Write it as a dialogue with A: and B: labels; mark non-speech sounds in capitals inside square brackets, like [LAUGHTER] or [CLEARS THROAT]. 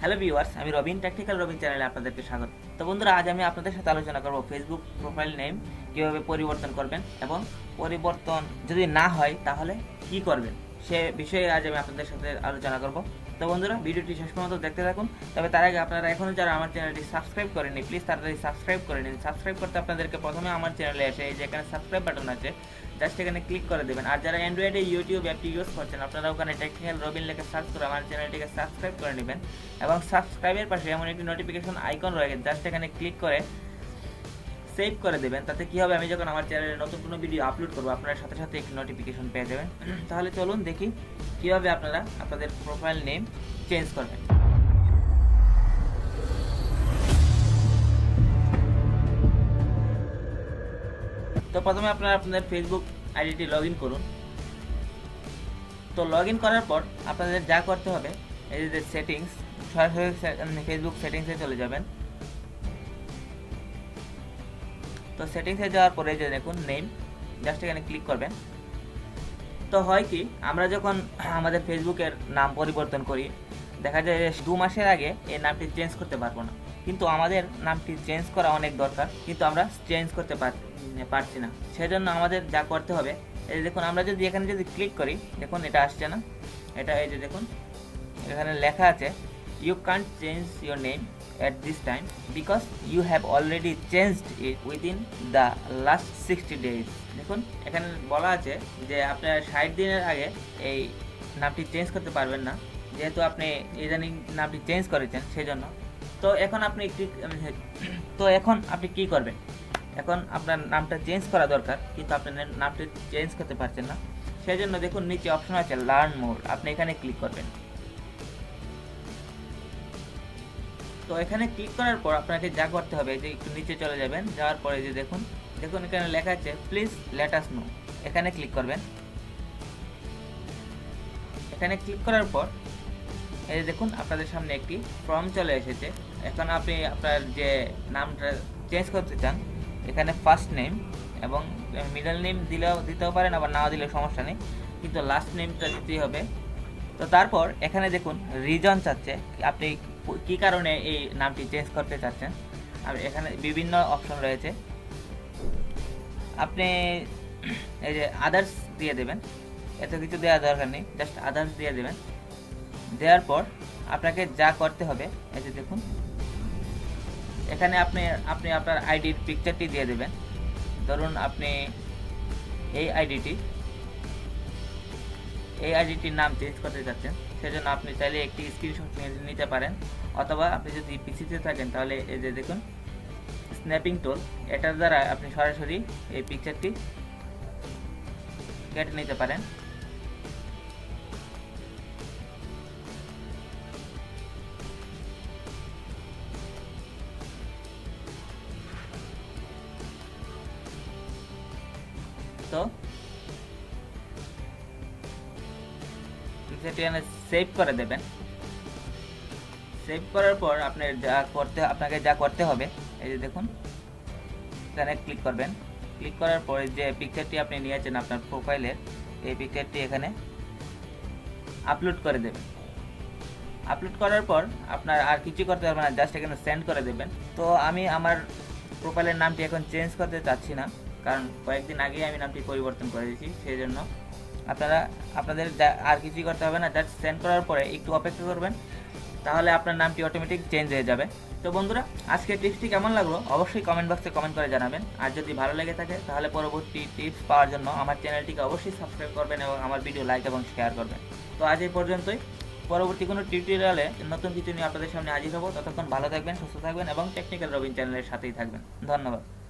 A: Hello viewers, আমি Robin technical Robin চ্যানেলে আপনাদেরকে স্বাগত। তো বন্ধুরা, আজ আমি আপনাদের সাথে আলোচনা করব ফেসবুক প্রোফাইল নেম কীভাবে পরিবর্তন করবেন এবং পরিবর্তন যদি না হয়, তাহলে কি করবেন? সে বিষয়ে আজ আমি আপনাদের সাথে আলোচনা করব। তো বন্ধুরা, ভিডিওটি শেষ পর্যন্ত দেখতে থাকুন। তবে তার আগে আপনারা এখনও যারা আমার চ্যানেলটি সাবস্ক্রাইব করেনি প্লিজ তাড়াতাড়ি সাবস্ক্রাইব করে নিন। সাবস্ক্রাইব করতে আপনাদেরকে প্রথমে আমার চ্যানেলে এসে এই যে এখানে সাবস্ক্রাইব বাটন আছে জাস্ট এখানে ক্লিক করে দেবেন। আর যারা অ্যান্ড্রয়েডে ইউটিউব অ্যাপটি ইউজ করছেন, আপনারা ওখানে টেকনিক্যাল রবিন লেখে সার্চ করে আমার চ্যানেলটিকে সাবস্ক্রাইব করে নেবেন। এবং সাবস্ক্রাইবের পাশে এমন একটি নোটিফিকেশন আইকন রয়েছে জাস্ট এখানে ক্লিক করে সেভ করে দেবেন। তাতে কি হবে? আমি যখন আমার চ্যানেলে নতুন কোনো ভিডিও আপলোড করব, আপনারা সাথে সাথে একটি নোটিফিকেশন পেয়ে যাবেন। [CLEARS THROAT] তাহলে চলুন দেখি কীভাবে আপনারা আপনাদের প্রোফাইল নেম চেঞ্জ করবেন। তো প্রথমে আপনারা আপনাদের ফেসবুক আইডিটি লগ ইন করুন। তো লগ ইন করার পর আপনাদের যা করতে হবে, এই যে সেটিংস সরাসরি ফেসবুক সেটিংসে চলে যাবেন। তো সেটিংসে যাওয়ার পরে যে দেখুন নেম জাস্ট এখানে ক্লিক করবেন। তো হয় কি, আমরা যখন আমাদের ফেসবুকের নাম পরিবর্তন করি, দেখা যায় যে দু মাসের আগে এই নামটি চেঞ্জ করতে পারব না। কিন্তু আমাদের নামটি চেঞ্জ করা অনেক দরকার, কিন্তু আমরা চেঞ্জ করতে পার- পারছি না। সেজন্য আমাদের যা করতে হবে, এই যে দেখুন, আমরা যদি এখানে যদি ক্লিক করি, দেখুন, এটা আসছে না। এটা এই যে দেখুন, এখানে লেখা আছে you can't change your name at this time because you have already changed it within the last 60 days. দেখুন, এখানে বলা আছে যে আপনার ষাট দিনের আগে এই নামটি চেঞ্জ করতে পারবেন না। যেহেতু আপনি ইদানিং নামটি চেঞ্জ করেছেন সেই জন্য তো এখন আপনি কি তো এখন আপনি কি করবেন? এখন আপনার নামটা চেঞ্জ করা দরকার, কিন্তু আপনি নে- নামটি চেঞ্জ করতে পারছেন না। সেই জন্য দেখুন, নিচে অপশন আছে লার্ন মোর আপনি এখানে ক্লিক করবেন। তো এখানে ক্লিক করার পর আপনাকে যা করতে হবে যে একটু নিচে চলে যাবেন, যাওয়ার পরে যে দেখুন দেখুন এখানে লেখা আছে প্লিজ লেট আস নো এখানে ক্লিক করবেন। এখানে ক্লিক করার পর, এই দেখুন, আপনাদের সামনে একটি ফর্ম চলে এসেছে। এখন আপনি আপনার যে নামটা চেঞ্জ করতে চান এখানে ফার্স্ট নেম এবং মিডল নেম দিলেও, দিতেও পারেন, আবার নাও দিলেও সমস্যা নেই। কিন্তু লাস্ট নেমটা দিতেই হবে। তো তারপর এখানে দেখুন রিজন চাচ্ছে। আপনি কি কারণে এই নামটি চেঞ্জ করতে চাচ্ছেন? আর এখানে বিভিন্ন অপশন রয়েছে। আপনি এই যে আদার্স দিয়ে দেবেন। এত কিছু দেওয়ার দরকার নেই জাস্ট আদার্স দিয়ে দেবেন। দেওয়ার পর আপনাকে যা করতে হবে, এই যে দেখুন এখানে আপনি আপনি আপনার আইডির পিকচারটি দিয়ে দেবেন। ধরুন আপনি এই আইডিটি এই আইডিটির নাম চেঞ্জ করতে চাচ্ছেন, সেজন্য আপনি চাইলে একটি স্ক্রিনশট নিতে পারেন, অথবা আপনি যদি পিসিতে থাকেন, তাহলে এই যে দেখুন স্ন্যাপিং টুল এটার দ্বারা আপনি সরাসরি এই পিকচারটি কেটে নিতে পারেন। পিকচারটি এখানে সেভ করে দেবেন। সেভ করার পর আপনার যা করতে, আপনাকে যা করতে হবে, এই যে দেখুন, এখানে ক্লিক করবেন। ক্লিক করার পরে যে পিকচারটি আপনি নিয়েছেন আপনার প্রোফাইলের এই পিকচারটি এখানে আপলোড করে দেবেন। আপলোড করার পর আপনার আর কিছু করতে হবে না জাস্ট এখানে সেন্ড করে দেবেন। তো আমি আমার প্রোফাইলের নামটি এখন চেঞ্জ করতে চাচ্ছি না, কারণ কয়েকদিন আগেই আমি নামটি পরিবর্তন করে দিয়েছি সেই জন্য আপনারা, আপনাদের আর কিছুই করতে হবে না জাস্ট সেন্ড করার পরে একটু অপেক্ষা করবেন, তাহলে আপনার নামটি অটোমেটিক চেঞ্জ হয়ে যাবে। তো বন্ধুরা, আজকের টিপসটি কেমন লাগল? অবশ্যই কমেন্ট বক্সে কমেন্ট করে জানাবেন। আর যদি ভালো লেগে থাকে, তাহলে পরবর্তী টিপস পাওয়ার জন্য আমার চ্যানেলটিকে অবশ্যই সাবস্ক্রাইব করবেন এবং আমার ভিডিও লাইক এবং শেয়ার করবেন। তো আজ এই পর্যন্তই। পরবর্তী কোনো টিউটোরিয়ালে নতুন কিছু নিয়ে আপনাদের সামনে হাজির হব। ততক্ষণ ভালো থাকবেন, সুস্থ থাকবেন এবং টেকনিক্যাল রবিন চ্যানেলের সাথেই থাকবেন। ধন্যবাদ।